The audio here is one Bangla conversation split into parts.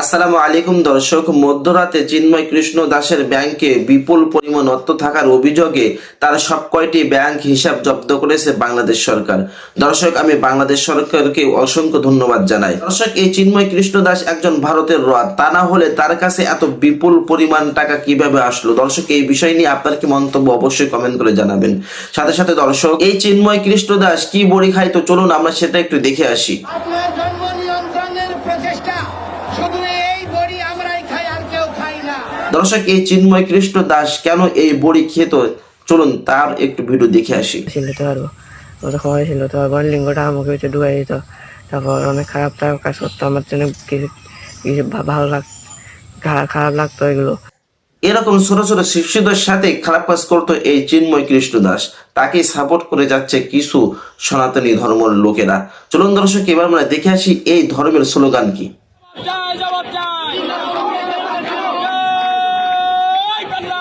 আসসালামু আলাইকুম দর্শক, মধ্যরাতে চিন্ময় কৃষ্ণ দাসের ব্যাংকে বিপুল পরিমাণ অর্থ থাকার অভিযোগে তার সব কয়টি ব্যাংক হিসাব জব্দ করেছে বাংলাদেশ সরকার। দর্শক, আমি বাংলাদেশ সরকারকে অসংখ্য ধন্যবাদ জানাই। দর্শক, এই চিন্ময় কৃষ্ণ দাস একজন ভারতের রথ, তা না হলে তার কাছে এত বিপুল পরিমাণ টাকা কীভাবে আসলো? দর্শক, এই বিষয় নিয়ে আপনার কি মন্তব্য অবশ্যই কমেন্ট করে জানাবেন। সাথে সাথে দর্শক, এই চিন্ময় কৃষ্ণ দাস কি বড়ি খায়? তো চলুন আমরা সেটা একটু দেখে আসি। দর্শক এই চিন্ময় কৃষ্ণ দাস কেন এই বড়ি খেত চলুন তার একটু ভিডিও দেখে আসি। শিলতে পারব। ক্ষমা ছিল তো আবার লিঙ্গটা আমাকে হচ্ছে ঢুকাই দিত। তারপর অনেক খারাপ খারাপ কাজ করতো। আমার জন্য কিছু ভালো লাগ খারাপ খারাপ লাগতো এগুলো। এরকম ছোট ছোট শিশুদের সাথে খারাপ কাজ করতো এই চিন্ময় কৃষ্ণ দাস। তাকে সাপোর্ট করে যাচ্ছে কিছু সনাতনী ধর্মের লোকেরা। চলুন দর্শক এবার আমরা দেখে আসি এই ধর্মের স্লোগান কি জয় জবাব জয় জয় বাংলা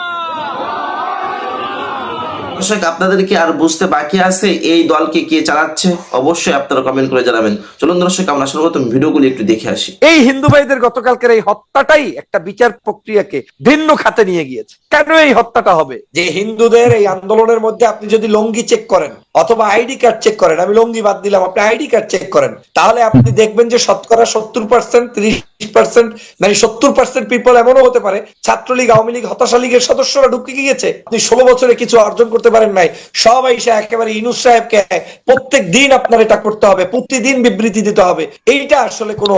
দর্শক আপনাদের কি আর বুঝতে বাকি আছে? এই দলকে কে চালাচ্ছে? অবশ্যই আপনারা কমেন্ট করে জানাবেন। চলুন দর্শক আমরা সর্বপ্রথম ভিডিওগুলি একটু দেখে আসি। এই হিন্দু ভাইদের গতকালকের এই হত্যাটাই একটা বিচার প্রক্রিয়াকে ভিন্ন খাতে নিয়ে গিয়েছে। কেন এই হত্যাটা হবে? যে হিন্দুদের এই আন্দোলনের মধ্যে আপনি যদি লঙ্গি চেক করেন অথবা আইডি কার্ড চেক করেন আমি লঙ্গি বাদ দিলাম আপনি আইডি কার্ড চেক করেন তাহলে আপনি দেখবেন যে শতকরা সত্তর পার্সেন্ট ত্রিশ পার্সেন্ট মানে সত্তর পার্সেন্ট পিপল এমনও হতে পারে ছাত্রলীগ আওয়ামী লীগ হতাশা লীগের সদস্যরা ঢুকে গিয়েছে। আপনি ষোলো বছরে কিছু অর্জন করতে পারেন নাই। সব আইসা একেবারে ইনুস সাহেবকে প্রত্যেক দিন আপনার এটা করতে হবে, প্রতিদিন বিবৃতি দিতে হবে। এইটা আসলে কোনো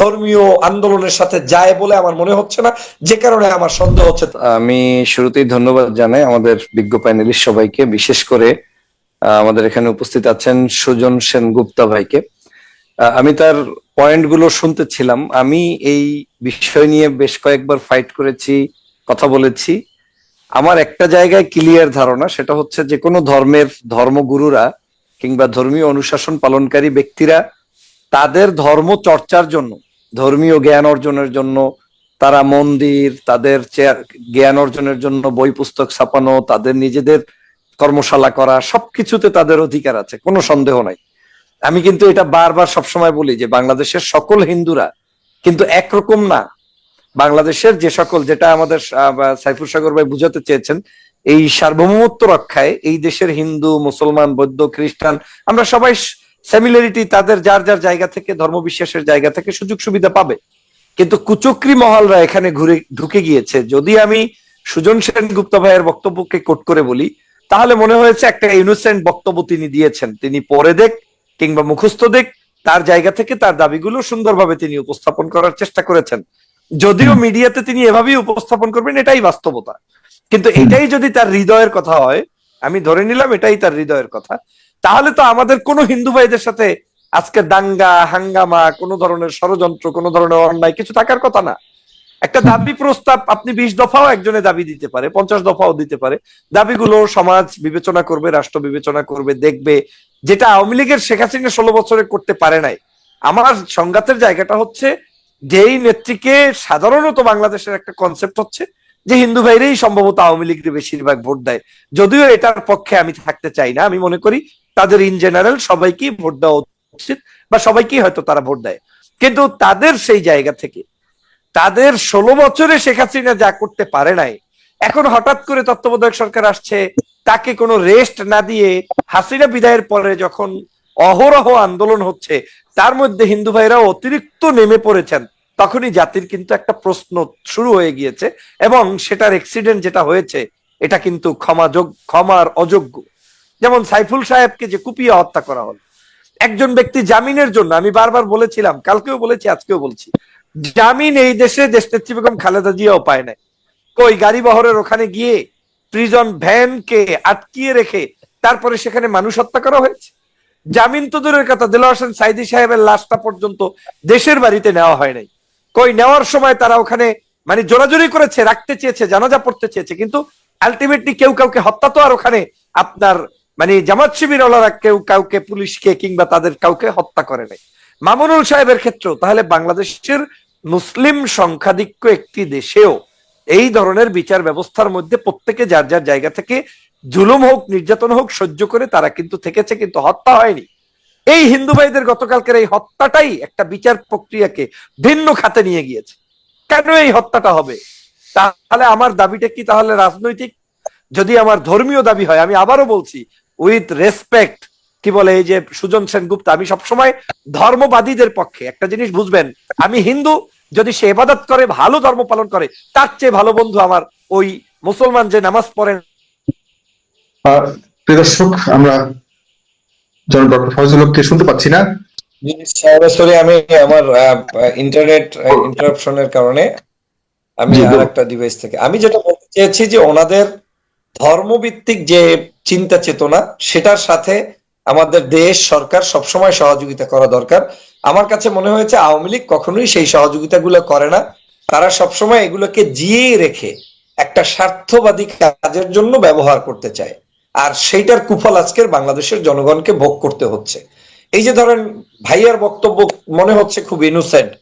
ধর্মীয় আন্দোলনের সাথে যায় বলে আমার মনে হচ্ছে না। যে কারণে আমার সন্দেহ হচ্ছে। আমি শুরুতেই ধন্যবাদ জানাই আমাদের বিজ্ঞ প্যানেলিস্ট সবাইকে, বিশেষ করে আমাদের এখানে উপস্থিত আছেন সুজন সেন গুপ্তা ভাইকে আমি তার পয়েন্টগুলো শুনতেছিলাম আমি এই বিষয় নিয়ে বেশ কয়েকবার ফাইট করেছি, কথা বলেছি। আমার একটা জায়গায় ক্লিয়ার ধারণা, সেটা হচ্ছে যে কোনো ধর্মের ধর্মগুরুরা কিংবা ধর্মীয় অনুশাসন পালনকারী ব্যক্তিরা তাদের ধর্ম চর্চার জন্য, ধর্মীয় জ্ঞান অর্জনের জন্য, তারা মন্দির, তাদের জ্ঞান অর্জনের জন্য বই পুস্তক ছাপানো, তাদের নিজেদের কর্মশালা করা, সবকিছুতে তাদের অধিকার আছে, কোনো সন্দেহ নাই। আমি কিন্তু এটা বারবার সবসময় বলি যে বাংলাদেশের সকল হিন্দুরা কিন্তু একরকম না বাংলাদেশের যে সকল যেটা আমাদের সাইফুল সাগর ভাই বুঝাতে চেয়েছেন, এই সার্বভৌমত্ব রক্ষায় এই দেশের হিন্দু, মুসলমান, বৌদ্ধ, খ্রিস্টান, আমরা সবাই সিমিলারিটি তাদের যার যার জায়গা থেকে, ধর্মবিশ্বাসের জায়গা থেকে সুযোগ সুবিধা পাবে। কিন্তু কুচক্রি মহলরা এখানে ঘুরে, ঢুকে গিয়েছে। যদি আমি সুজন সেন গুপ্তা ভাইয়ের বক্তব্যকে কোট করে বলি, তাহলে মনে হয়েছে একটা ইনোসেন্ট বক্তব্য তিনি দিয়েছেন। তিনি পরে দেখ কিংবা মুখস্থ দেখ, তার জায়গা থেকে তার দাবিগুলো সুন্দরভাবে তিনি উপস্থাপন করার চেষ্টা করেছেন। যদিও মিডিয়াতে তিনি এভাবেই উপস্থাপন করবেন এটাই বাস্তবতা। কিন্তু এটাই যদি তার হৃদয়ের কথা হয় আমি ধরে নিলাম এটাই তার হৃদয়ের কথা তাহলে তো আমাদের কোনো হিন্দু ভাইদের সাথে আজকে দাঙ্গা হাঙ্গামা কোনো ধরনের ষড়যন্ত্র কোনো ধরনের অন্যায় কিছু থাকার কথা না। একটা দাবি প্রস্তাব আপনি বিশ দফাও একজনে দাবি দিতে পারে পঞ্চাশ দফাও দিতে পারে। দাবিগুলো সমাজ বিবেচনা করবে রাষ্ট্র বিবেচনা করবে দেখবে। যেটা আওয়ামী লীগের শেখ হাসিনা ষোলো বছরে করতে পারে নাই। আমার সংঘাতের জায়গাটা হচ্ছে যেই নেত্রীকে সাধারণত বাংলাদেশের একটা কনসেপ্ট হচ্ছে যে হিন্দু ভাইরাই সম্ভবত আওয়ামী লীগের বেশিরভাগ ভোট দেয়। যদিও এটার পক্ষে আমি থাকতে চাই না, আমি মনে করি তাদের ইন জেনারেল সবাইকেই ভোট দেওয়া উচিত বা সবাইকেই হয়তো তারা ভোট দেয়। কিন্তু তাদের সেই জায়গা থেকে, তাদের ষোলো বছরে শেখ হাসিনা যা করতে পারে নাই, এখন হঠাৎ করে তত্ত্বাবধায়ক সরকার আসছে, তাকে কোনো রেস্ট না দিয়ে হাসিনা বিদায়ের পরে যখন অহরহ আন্দোলন হচ্ছে তার মধ্যে হিন্দু ভাইরাও অতিরিক্ত নেমে পড়েছেন। তখনই জাতির কিন্তু একটা প্রশ্ন শুরু হয়ে গিয়েছে এবং সেটার এক্সিডেন্ট যেটা হয়েছে, এটা কিন্তু ক্ষমাযোগ ক্ষমার অযোগ্য। যেমন সাইফুল সাহেবকে যে কুপিয়ে হত্যা করা হলো। একজন ব্যক্তি জামিনের জন্য, আমি বারবার বলেছিলাম, কালকেও বলেছি, আজকেও বলছি, জামিন এই দেশে দেশ নেত্রী বেগম খালেদা জিয়াও পায় নাই। কই গাড়ি বহরের ওখানে গিয়ে প্রিজন ভ্যানকে আটকিয়ে রেখে তারপরে সেখানে মানুষ হত্যা করা হয়েছে? জামিন তো দূরের কথা, দিল হোসেন সাইদি সাহেবের লাশটা পর্যন্ত দেশের বাড়িতে নেওয়া হয় নাই। কই, নেওয়ার সময় তারা ওখানে মানে জোরাজোরি করেছে, রাখতে চেয়েছে, জানাজা পড়তে চেয়েছে, কিন্তু আলটিমেটলি কেউ কাউকে হত্যা তো আর ওখানে আপনার মানে জামাত শিবিরওয়ালারা কেউ কাউকে, পুলিশকে কিংবা তাদের কাউকে হত্যা করে নাই। মামুনুল সাহেবের ক্ষেত্রেও তাহলে বাংলাদেশের মুসলিম সংখ্যাধিক্য একটি দেশেও এই ধরনের বিচার ব্যবস্থার মধ্যে প্রত্যেকে যার যার জায়গা থেকে জুলুম হোক, নির্যাতন হোক, সহ্য করে তারা কিন্তু থেকেছে, কিন্তু হত্যা হয়নি। এই হিন্দু ভাইদের গতকালকের এই হত্যাটাই একটা বিচার প্রক্রিয়াকে ভিন্ন খাতে নিয়ে গিয়েছে। কেন এই হত্যাটা হবে? তাহলে আমার দাবিটা কি তাহলে রাজনৈতিক? যদি আমার ধর্মীয় দাবি হয়, আমি আবারও বলছি উইথ রেসপেক্ট কি বলে এই যে সুজন সেনগুপ্ত, আমি সবসময় ধর্মবাদীদের পক্ষে। একটা জিনিস বুঝবেন, আমি হিন্দু, যদি সে এবাদত করে, ভালো ধর্ম পালন করে, তার চেয়ে ভালো বন্ধু আমার ওই মুসলমান যে নামাজ পড়েন আহ, প্রিয় দর্শক আমরা জন ডক্টর ফয়জুল হককে শুনতে পাচ্ছি না। সরাসরি আমি আমার ইন্টারনেট ইন্টারাপশনের কারণে আমি জি, আর বলুন। ডিভাইস থেকে আমি যেটা বলতে চেয়েছি যে ওনাদের ধর্মভিত্তিক যে চিন্তা চেতনা সেটার সাথে আমাদের দেশ সরকার সবসময় সহযোগিতা করা দরকার। আমার কাছে মনে হয়েছে আওয়ামী লীগ কখনোই সেই সহযোগিতাগুলো করে না। তারা সবসময় এগুলোকে জিয়ে রেখে একটা স্বার্থবাদী কাজের জন্য ব্যবহার করতে চায়। আর সেইটার কুফল আজকের বাংলাদেশের জনগণকে ভোগ করতে হচ্ছে। এই যে ধরেন ভাইয়ার বক্তব্য মনে হচ্ছে খুব ইনোসেন্ট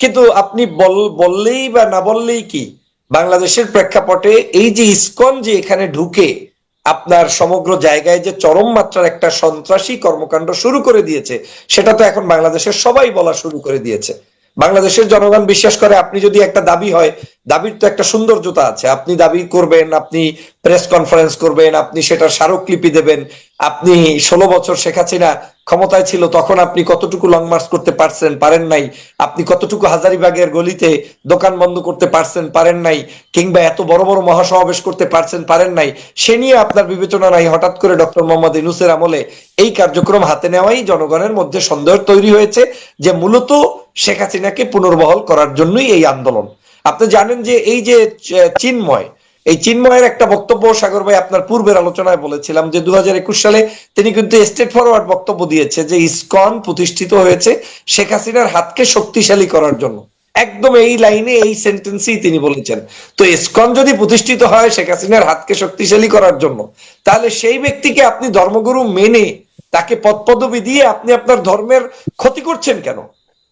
কিন্তু আপনি বল, বললেই বা না বললেই কি, বাংলাদেশের প্রেক্ষাপটে এই যে ইসকন যে এখানে ঢুকে আপনার সমগ্র জায়গায় যে চরম মাত্রার একটা সন্ত্রাসী কর্মকাণ্ড শুরু করে দিয়েছে, সেটা তো এখন বাংলাদেশের সবাই বলা শুরু করে দিয়েছে। বাংলাদেশের জনগণ বিশ্বাস করে আপনি যদি একটা দাবি হয়, দাবির তো একটা সৌন্দর্যতা আছে। আপনি দাবি করবেন, আপনি প্রেস কনফারেন্স করবেন, আপনি সেটা স্মারকলিপি দেবেন। আপনি ষোলো বছর শেখ হাসিনা ক্ষমতায় ছিল, তখন আপনি কতটুকু লং মার্চ করতে পারছেন, পারেন নাই? আপনি কতটুকু হাজারিবাগের গলিতে দোকান বন্ধ করতে পারছেন, পারেন নাই? কিংবা এত বড় বড় মহাসমাবেশ করতে পারছেন, পারেন নাই? সে নিয়ে আপনার বিবেচনা নাই, হঠাৎ করে ডক্টর মোহাম্মদ ইনুসের আমলে এই কার্যক্রম হাতে নেওয়াই জনগণের মধ্যে সন্দেহ তৈরি হয়েছে যে মূলত শেখ হাসিনাকে পুনর্বহল করার জন্যই এই আন্দোলন। আপনি জানেন যে এই যে চিন্ময় এই চিন্ময়ের একটা বক্তব্য, সাগর ভাই, আপনার পূর্বের আলোচনায় বলেছিলাম যে দু সালে তিনি কিন্তু স্টেট ফরওয়ার্ড বক্তব্য দিয়েছে যে ইসকন প্রতিষ্ঠিত হয়েছে শেখ হাসিনার হাতকে শক্তিশালী করার জন্য। একদম এই লাইনে, এই সেন্টেন্সই তিনি বলেছেন। তো ইসকন যদি প্রতিষ্ঠিত হয় শেখ হাসিনার হাতকে শক্তিশালী করার জন্য, তাহলে সেই ব্যক্তিকে আপনি ধর্মগুরু মেনে, তাকে পদপদবি দিয়ে আপনি আপনার ধর্মের ক্ষতি করছেন কেন?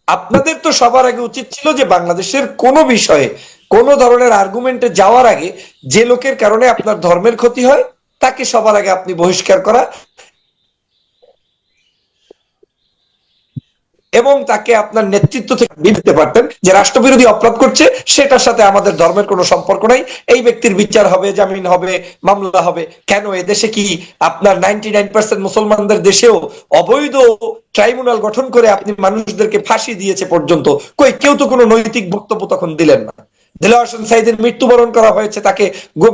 আপনাদের তো সবার আগে উচিত ছিল যে বাংলাদেশের কোনো বিষয়ে কোন ধরনের আর্গুমেন্টে যাওয়ার আগে যে লোকের কারণে আপনার ধর্মের ক্ষতি হয়, তাকে সবার আগে আপনি বহিষ্কার করা এবং তাকে আপনার নেতৃত্ব থেকে দিতে পারতেন যে রাষ্ট্রবিরোধী অপরাধ করছে, সেটার সাথে আমাদের ধর্মের কোনো সম্পর্ক নাই। এই ব্যক্তির বিচার হবে, জামিন হবে, মামলা হবে। কেন এদেশে কি আপনার নাইনটি নাইন পার্সেন্ট মুসলমানদের দেশেও অবৈধ ট্রাইব্যুনাল গঠন করে আপনি মানুষদেরকে ফাঁসি দিয়েছে পর্যন্ত? কই, কেউ তো কোনো নৈতিক বক্তব্য তখন দিলেন না। হোসেন সাইদের মৃত্যুবরণ করা হয়েছে, তাকে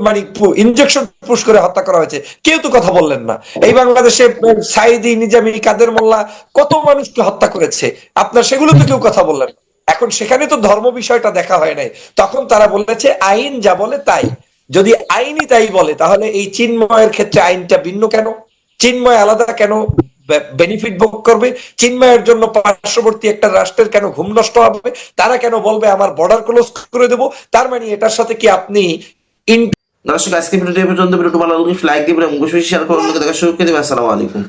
মানে ইনজেকশন পুশ করে হত্যা করা হয়েছে। কেউ তো কথা বললেন না। এই বাংলাদেশে সাইদি, নিজামী, কাদের মোল্লা কত মানুষকে হত্যা করেছে? আপনার সেগুলো তো কেউ কথা বললেন না। এখন সেখানে তো ধর্ম বিষয়টা দেখা হয় নাই। তখন তারা বলেছে, আইন যা বলে তাই। যদি আইনই তাই বলে, তাহলে এই চিন্ময়ের ক্ষেত্রে আইনটা ভিন্ন কেন? চিন্ময় আলাদা কেন? বেনিফিট ভোগ করবে। চিন্ময়ের জন্য পার্শ্ববর্তী একটা রাষ্ট্রের কেন ঘুম নষ্ট হবে? তারা কেন বলবে, আমার বর্ডার ক্লোজ করে দেবো তার মানে এটার সাথে কি আপনি নমস্কার আজকে ভিডিওটি পর্যন্ত। ভিডিওটি ভালো লাগলে লাইক দিবেন এবং অবশ্যই শেয়ার করুন দেখা শুরু করে দেবেন আসসালামু আলাইকুম।